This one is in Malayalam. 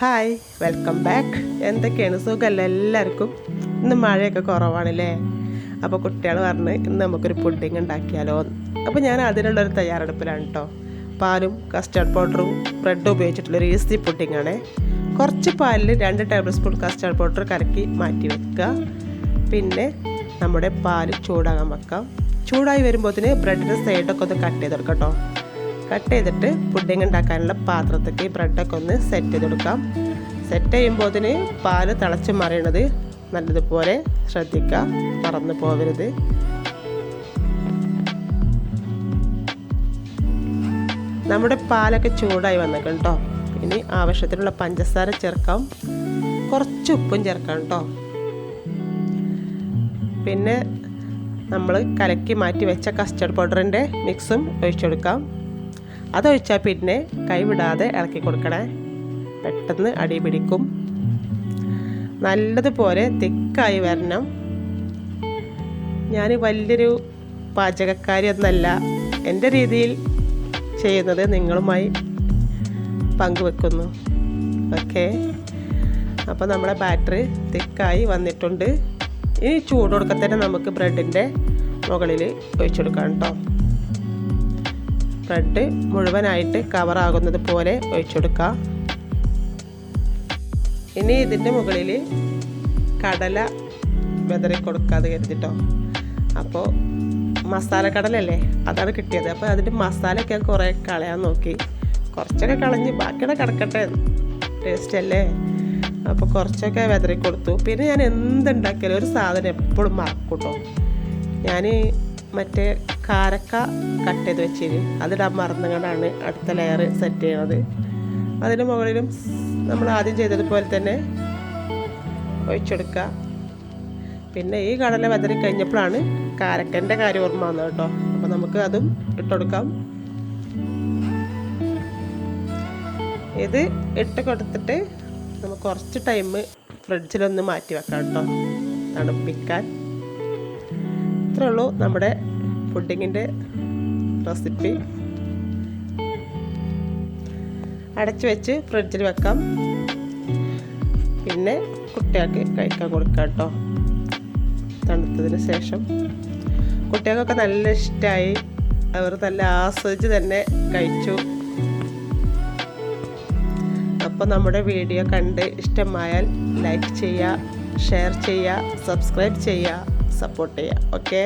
ഹായ് വെൽക്കം ബാക്ക് എന്തൊക്കെയാണ്? സുഖമല്ല എല്ലാവർക്കും? ഇന്ന് മഴയൊക്കെ കുറവാണല്ലേ? അപ്പോൾ കുട്ടികൾ പറഞ്ഞ് ഇന്ന് നമുക്കൊരു പുഡിങ് ഉണ്ടാക്കിയാലോ അപ്പോൾ ഞാൻ അതിനുള്ളൊരു തയ്യാറെടുപ്പിലാണ് കേട്ടോ പാലും കസ്റ്റാർഡ് പൗഡറും ബ്രെഡും ഉപയോഗിച്ചിട്ടുള്ളൊരു ഈസി പുഡിങ് ആണ്. കുറച്ച് പാലിൽ രണ്ട് ടേബിൾ സ്പൂൺ കസ്റ്റാർഡ് പൗഡർ കലക്കി മാറ്റി വെക്കുക. പിന്നെ നമ്മുടെ പാൽ ചൂടാകാൻ വെക്കാം. ചൂടായി വരുമ്പോഴത്തേന് ബ്രെഡിന്റെ സൈഡൊക്കെ ഒന്ന് കട്ട് ചെയ്ത് കൊടുക്കാം കേട്ടോ ചെയ്തിട്ട് പുഡിംഗ് ഉണ്ടാക്കാനുള്ള പാത്രത്തേക്ക് ബ്രെഡൊക്കെ ഒന്ന് സെറ്റ് ചെയ്ത് കൊടുക്കാം. സെറ്റ് ചെയ്യുമ്പോൾ അതിന് പാൽ തിളച്ച് മറിയണത് നല്ലതുപോലെ ശ്രദ്ധിക്കുക. മറന്നു പോകരുത് നമ്മുടെ പാലൊക്കെ ചൂടായി വന്നേക്കണം കേട്ടോ ഇനി ആവശ്യത്തിനുള്ള പഞ്ചസാര ചേർക്കാം. കുറച്ച് ഉപ്പും ചേർക്കാം കേട്ടോ പിന്നെ നമ്മൾ കലക്കി മാറ്റി വെച്ച കസ്റ്റർഡ് പൗഡറിന്റെ മിക്സും ഒഴിച്ചെടുക്കാം അതൊഴിച്ചാൽ പിന്നെ കൈവിടാതെ ഇളക്കി കൊടുക്കണേ. പെട്ടെന്ന് അടി പിടിക്കും. നല്ലതുപോലെ തിക്കായി വരണം. ഞാൻ വലിയൊരു പാചകക്കാരിയൊന്നല്ല. എന്റെ രീതിയിൽ ചെയ്യുന്നത് നിങ്ങളുമായി പങ്കുവെക്കുന്നു. ഓക്കെ. അപ്പോൾ നമ്മുടെ ബാറ്ററി തിക്കായി വന്നിട്ടുണ്ട്. ഇനി ചൂട് കൊടുക്കത്തന്നെ നമുക്ക് ബ്രെഡിന്റെ മുകളിൽ ഒഴിച്ചെടുക്കാം കേട്ടോ. ബ്രെഡ് മുഴുവനായിട്ട് കവറാകുന്നത് പോലെ ഒഴിച്ചെടുക്കുക ഇനി ഇതിന്റെ മുകളിൽ കടല വെതറി കൊടുക്കാതെ കരുതിട്ടോ. അപ്പോൾ മസാല കടലല്ലേ അതാണ് കിട്ടിയത്. അപ്പോൾ അതിന്റെ മസാലയൊക്കെ കുറേ കളയാൻ നോക്കി. കുറച്ചൊക്കെ കളഞ്ഞ് ബാക്കിയുടെ കിടക്കട്ടെ. ടേസ്റ്റ് അല്ലേ? അപ്പോൾ കുറച്ചൊക്കെ വെതറി കൊടുത്തു. പിന്നെ ഞാൻ എന്തുണ്ടാക്കിയാലും ഒരു സാധനം എപ്പോഴും മറക്കൂട്ടോ. കേട്ടോ ഞാൻ മറ്റേ കാരക്ക കട്ട് ചെയ്ത് വെച്ചിന്. അതിടാൻ മറന്നുകൊണ്ടാണ് അടുത്ത ലെയർ സെറ്റ് ചെയ്യണത്. അതിന് മുകളിലും നമ്മൾ ആദ്യം ചെയ്തതുപോലെ തന്നെ ഒഴിച്ചെടുക്കുക. പിന്നെ ഈ കടല വെതറി കഴിഞ്ഞപ്പോഴാണ് കാരക്കന്റെ കാര്യം ഓർമ്മ വന്നത് കേട്ടോ. അപ്പോൾ നമുക്ക് അതും ഇട്ടുകൊടുക്കാം ഇത് ഇട്ട് കൊടുത്തിട്ട് നമുക്ക് കുറച്ച് ടൈം ഫ്രിഡ്ജിലൊന്ന് മാറ്റി വെക്കാം കേട്ടോ. തണുപ്പിക്കാൻ. ഇത്രേ ഉള്ളൂ നമ്മുടെ പുഡിങ്ങിന്റെ റെസിപ്പി. അടച്ചു വെച്ച് ഫ്രിഡ്ജിൽ വെക്കാം. പിന്നെ കുട്ടികൾക്ക് കഴിക്കാൻ കൊടുക്കാം കേട്ടോ. തണുത്തതിന് ശേഷം. കുട്ടികൾക്കൊക്കെ നല്ല ഇഷ്ടമായി അവർ നല്ല ആസ്വദിച്ച് തന്നെ കഴിച്ചു. അപ്പോൾ നമ്മുടെ വീഡിയോ കണ്ട് ഇഷ്ടമായാൽ ലൈക്ക് ചെയ്യുക ഷെയർ ചെയ്യുക സബ്സ്ക്രൈബ് ചെയ്യുക. സപ്പോർട്ട് ചെയ്യുക ഓക്കെ